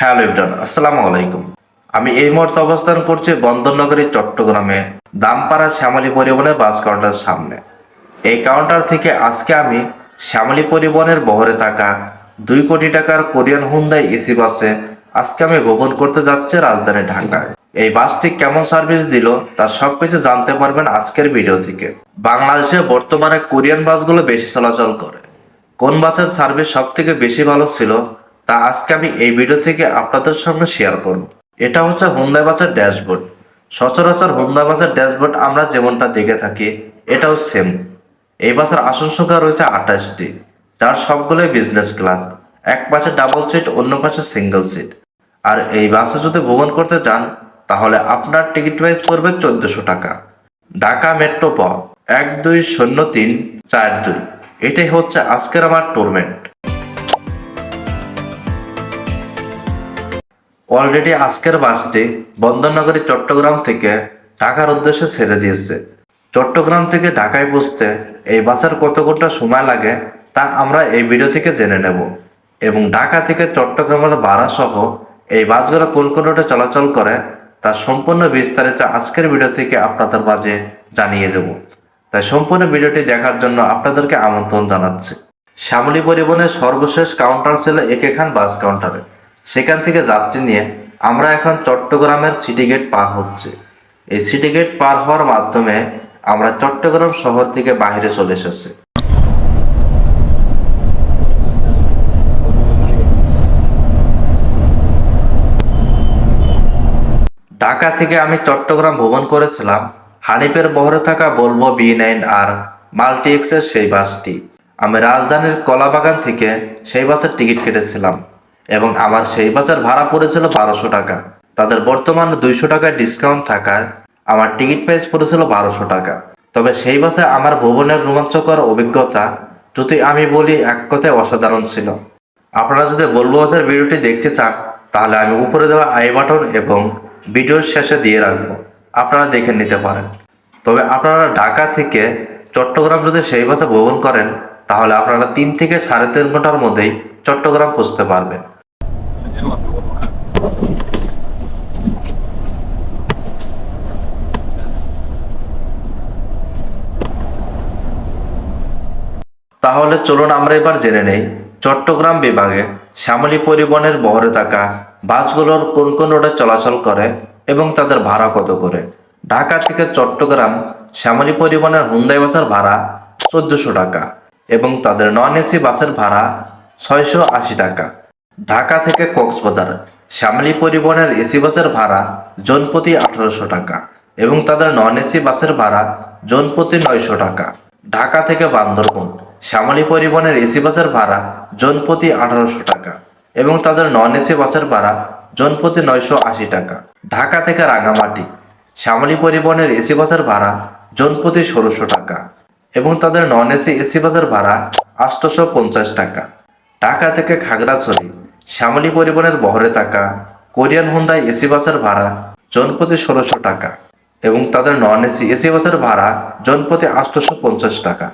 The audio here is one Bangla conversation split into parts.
হ্যালো ইবরান আসসালামু আলাইকুম। আমি এই মুহূর্তে অবস্থান করছি বন্দরনগরী, চট্টগ্রামে, দামপাড়া শ্যামলী পরিবহনের বাস কাউন্টার সামনে। এই কাউন্টার থেকে আজকে আমি শ্যামলী পরিবহনের বহরে থাকা দুই কোটি টাকার কোরিয়ান হুন্দাই এসি বাসে আজকে আমি ভ্রমণ করতে যাচ্ছি রাজধানী ঢাকায়। এই বাসটি কেমন সার্ভিস দিল তার সব কিছু জানতে পারবেন আজকের ভিডিও থেকে। বাংলাদেশে বর্তমানে কোরিয়ান বাসগুলো বেশি চলাচল করে। কোন বাসের সার্ভিস সব থেকে বেশি ভালো ছিল তা আজকে আমি এই ভিডিও থেকে আপনাদের সঙ্গে শেয়ার করব। এটা হচ্ছে হুন্দাই বাসের ড্যাশবোর্ড সচরাচর হুন্দাই বাসের ড্যাশবোর্ড আমরা যেমনটা দেখে থাকি, এটাও সেম এই বাসের আসন সংখ্যা রয়েছে আঠাশটি, যার সবগুলোই বিজনেস ক্লাস এক পাশে ডাবল সিট অন্য পাশে সিঙ্গেল সিট আর এই বাসে যদি ভ্রমণ করতে যান, তাহলে আপনার টিকিট প্রাইস পড়বে চোদ্দশো টাকা। ঢাকা মেট্রো প এক দুই শূন্য তিন চার দুই। এটাই হচ্ছে আজকের আমার টুরমেন্ট অলরেডি আজকের বাসটি বন্দরনগরী চট্টগ্রাম থেকে ঢাকার উদ্দেশ্যে ছেড়ে দিয়েছে। চট্টগ্রাম থেকে ঢাকায় পৌঁছতে এই বাসের কত ঘণ্টা সময় লাগে তা আমরা এই ভিডিও থেকে জেনে নেব এবং ঢাকা থেকে চট্টগ্রামের ভাড়া সহ এই বাসগুলো কোন কোন রুটে চলাচল করে তার সম্পূর্ণ বিস্তারিত আজকের ভিডিও থেকে আপনাদের মাঝে জানিয়ে দেব। তাই সম্পূর্ণ ভিডিওটি দেখার জন্য আপনাদেরকে আমন্ত্রণ জানাচ্ছি। শ্যামলী পরিবহনের সর্বশেষ কাউন্টার ছিল একে খান বাস কাউন্টারে সেখান থেকে যাত্রী নিয়ে আমরা এখন চট্টগ্রামের সিটি গেট পার হচ্ছে। এই সিটি গেট পার হওয়ার মাধ্যমে আমরা চট্টগ্রাম শহর থেকে বাইরে চলে এসেছি। ঢাকা থেকে আমি চট্টগ্রাম ভ্রমণ করেছিলাম। হানিফের বহরে থাকা বলব বি নাইন আর মাল্টি এক্সের সেই বাসটি। আমি রাজধানীর কলাবাগান থেকে সেই বাসের টিকিট কেটেছিলাম। এবং আমার সেই বাসের ভাড়া পড়েছিল বারোশো টাকা। তাদের বর্তমান দুইশো টাকা ডিসকাউন্ট থাকায় আমার টিকিট প্রাইস পড়েছিল বারোশো টাকা। তবে সেই বাসে আমার ভ্রমণের রোমাঞ্চকর অভিজ্ঞতা, যদি আমি বলি এক কথায় অসাধারণ ছিল। আপনারা যদি বলব বাসের ভিডিওটি দেখতে চান, তাহলে আমি উপরে দেওয়া আই বাটন এবং ভিডিওর শেষে দিয়ে রাখব। আপনারা দেখে নিতে পারেন। তবে আপনারা ঢাকা থেকে চট্টগ্রাম যদি সেই বাসে ভ্রমণ করেন, তাহলে আপনারা তিন থেকে সাড়ে তিন ঘণ্টার মধ্যেই চট্টগ্রাম পৌঁছতে পারবেন। তাহলে চলুন আমরা এবার জেনে নেই, চট্টগ্রাম বিভাগে শ্যামলী পরিবহনের বহরে থাকা বাসগুলোর কোন কোন রোডে চলাচল করে এবং তাদের ভাড়া কত করে? ঢাকা থেকে চট্টগ্রাম শ্যামলী পরিবহনের হুন্দাই বাসের ভাড়া চোদ্দশো টাকা এবং তাদের নন এসি বাসের ভাড়া ছয়শো আশি টাকা। ঢাকা থেকে কক্সবাজার, শ্যামলী পরিবহনের এসি বাসের ভাড়া জনপ্রতি আঠারোশো টাকা এবং তাদের নন এসি বাসের ভাড়া জনপ্রতি নয়শো টাকা। ঢাকা থেকে বান্দরবন, শ্যামলী পরিবহনের এসি বাসের ভাড়া জনপ্রতি আঠারোশো টাকা এবং তাদের নন এসি বাসের ভাড়া জনপ্রতি নয়শো আশি টাকা। ঢাকা থেকে রাঙামাটি, শ্যামলী পরিবহনের এসি বাসের ভাড়া জনপ্রতি ষোলোশো টাকা এবং তাদের নন এসি এসি বাসের ভাড়া আটশোশো পঞ্চাশ টাকা। ঢাকা থেকে খাগড়াছড়ি শ্যামলী পরিবহনের বহরে থাকা কোরিয়ান হুন্দাই এসি বাসের ভাড়া জনপ্রতি ষোলোশো টাকা এবং তাদের নন এসি এসি বাসের ভাড়া জনপ্রতি আটশোশো পঞ্চাশ টাকা।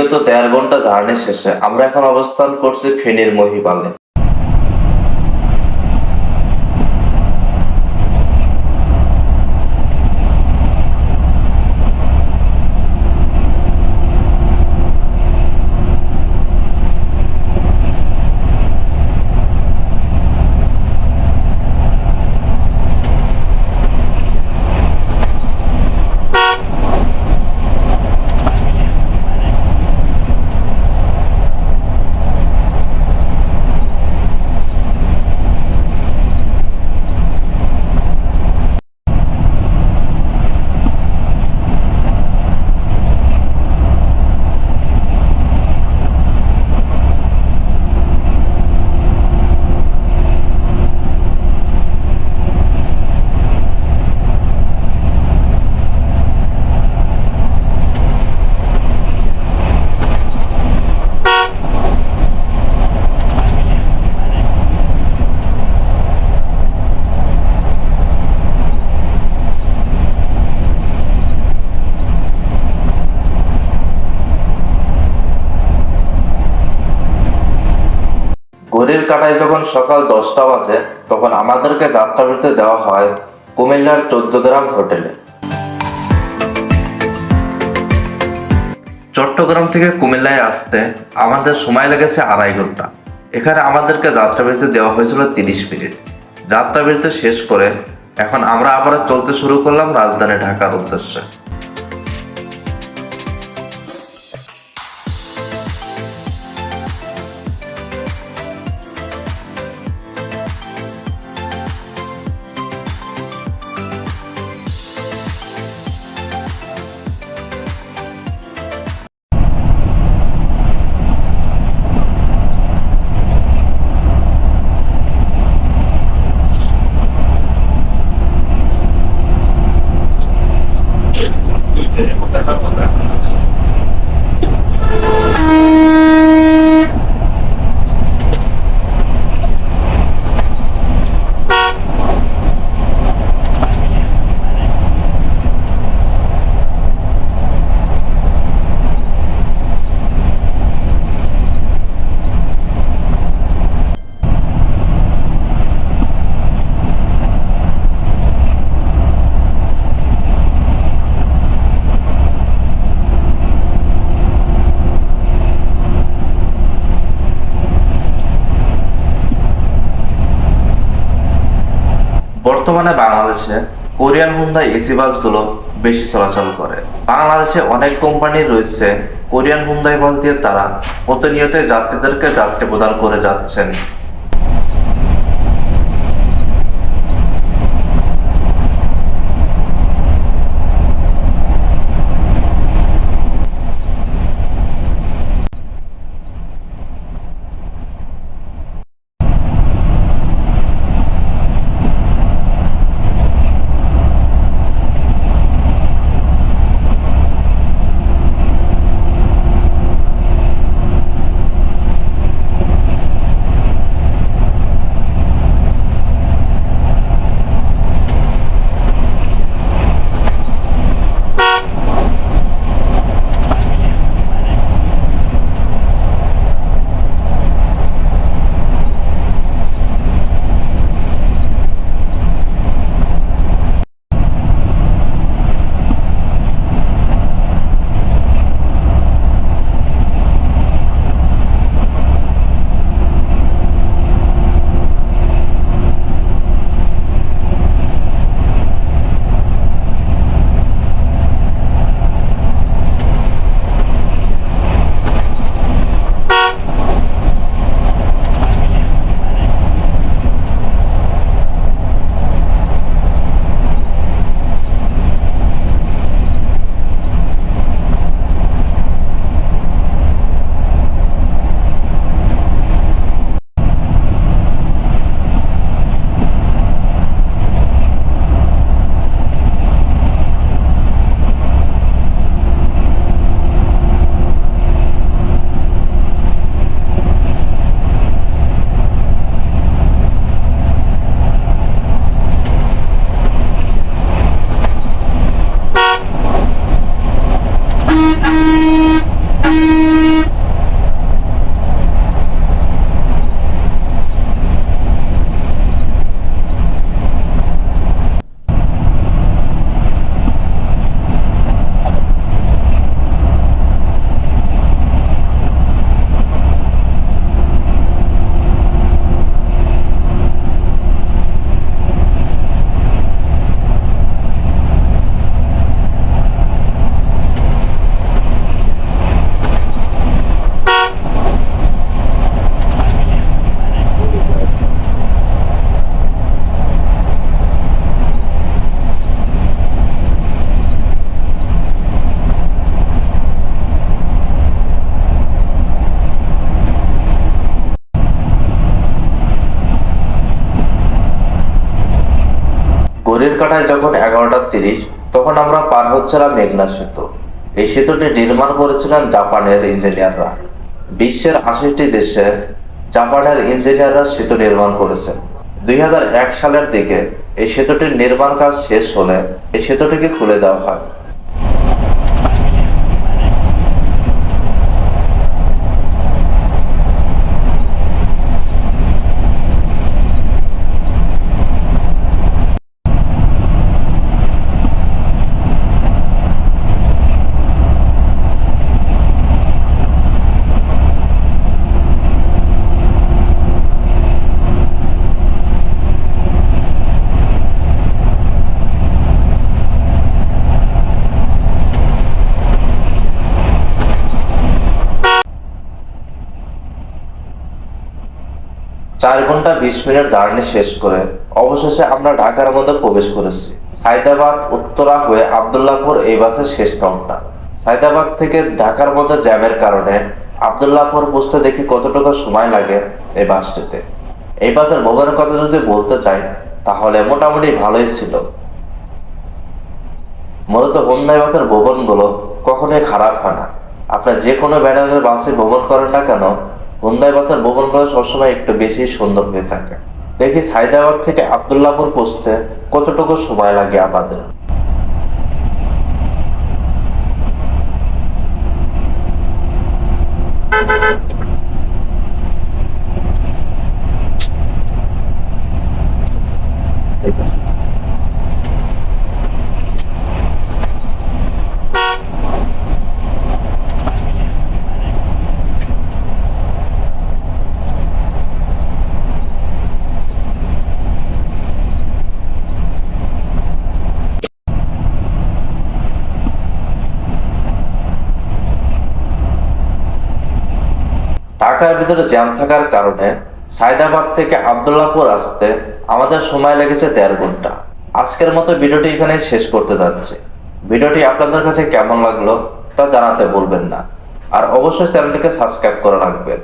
বিগত দেড় ঘণ্টা জার্নি শেষে আমরা এখন অবস্থান করছি ফেনীর মহিপালে কাটায় যখন সকাল দশটা বাজে, তখন আমাদেরকে যাত্রাবিরতি দেওয়া হয় কুমিল্লার চোদ্দ গ্রাম হোটেলে। চট্টগ্রাম থেকে কুমিল্লায় আসতে আমাদের সময় লেগেছে আড়াই ঘণ্টা। এখানে আমাদেরকে যাত্রাবিরতি দেওয়া হয়েছিল তিরিশ মিনিট। যাত্রাবিরতি শেষ করে এখন আমরা আবার চলতে শুরু করলাম রাজধানী ঢাকার উদ্দেশ্যে। বর্তমানে বাংলাদেশে কোরিয়ান হুন্ডা এসি বাসগুলো বেশি চলাচল করে। বাংলাদেশে অনেক কোম্পানি রয়েছে কোরিয়ান হুন্ডাই বাস দিয়ে তারা প্রতিনিয়ত যাত্রীদেরকে যাত্রী প্রদান করে যাচ্ছেন। কাঁটায় যখন এগারোটা তিরিশ, তখন আমরা পার হচ্ছিলাম মেঘনা সেতু। এই সেতুটি নির্মাণ করেছিলেন জাপানের ইঞ্জিনিয়াররা। বিশ্বের আশিটি দেশে জাপানের ইঞ্জিনিয়াররা সেতু নির্মাণ করেছেন। দুই হাজার এক সালের দিকে এই সেতুটির নির্মাণ কাজ শেষ হলে এই সেতুটিকে খুলে দেওয়া হয় চার ঘণ্টা বিশ মিনিট জার্নি শেষ করে অবশেষে আমরা ঢাকার মধ্যে প্রবেশ করেছি। সাইদাবাদ, উত্তরা হয়ে আবদুল্লাপুর এই বাসের শেষ কাউন্টা সাইদাবাদ থেকে ঢাকার মধ্যে জ্যামের কারণে আবদুল্লাপুর পৌঁছতে দেখি কতটুকু সময় লাগে এই বাসটিতে। এই বাসের ভোগের কথা যদি বলতে চাই, তাহলে মোটামুটি ভালোই ছিল। মূলত হোন্দাই বাসের ভবনগুলো কখনোই খারাপ হয় না। আপনার যে কোনো ব্যানারের বাসে ভ্রমণ করেন না কেন হুন্দাই বাসের ভবনগুলো সবসময় একটু বেশি সুন্দর হয়ে থাকে। দেখি সাইদাবাদ থেকে আবদুল্লাপুর পৌঁছতে কতটুকু সময় লাগে আমাদের। ঢাকার জ্যাম থাকার কারণে সায়দাবাদ থেকে আবদুল্লাপুর আসতে আমাদের সময় লেগেছে দেড় ঘণ্টা। আজকের মতো ভিডিওটি এখানে শেষ করতে যাচ্ছি। ভিডিওটি আপনাদের কাছে কেমন লাগল তা জানাতে বলবেন না। আর অবশ্যই চ্যানেলটিকে সাবস্ক্রাইব করে রাখবেন।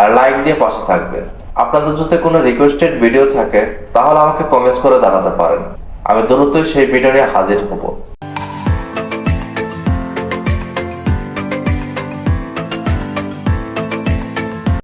আর লাইক দিয়ে পাশে থাকবেন। আপনাদের যদি কোনো রিকোয়েস্টেড ভিডিও থাকে, তাহলে আমাকে কমেন্টস করে জানাতে পারেন। আমি দ্রুতই সেই ভিডিও নিয়ে হাজির হব।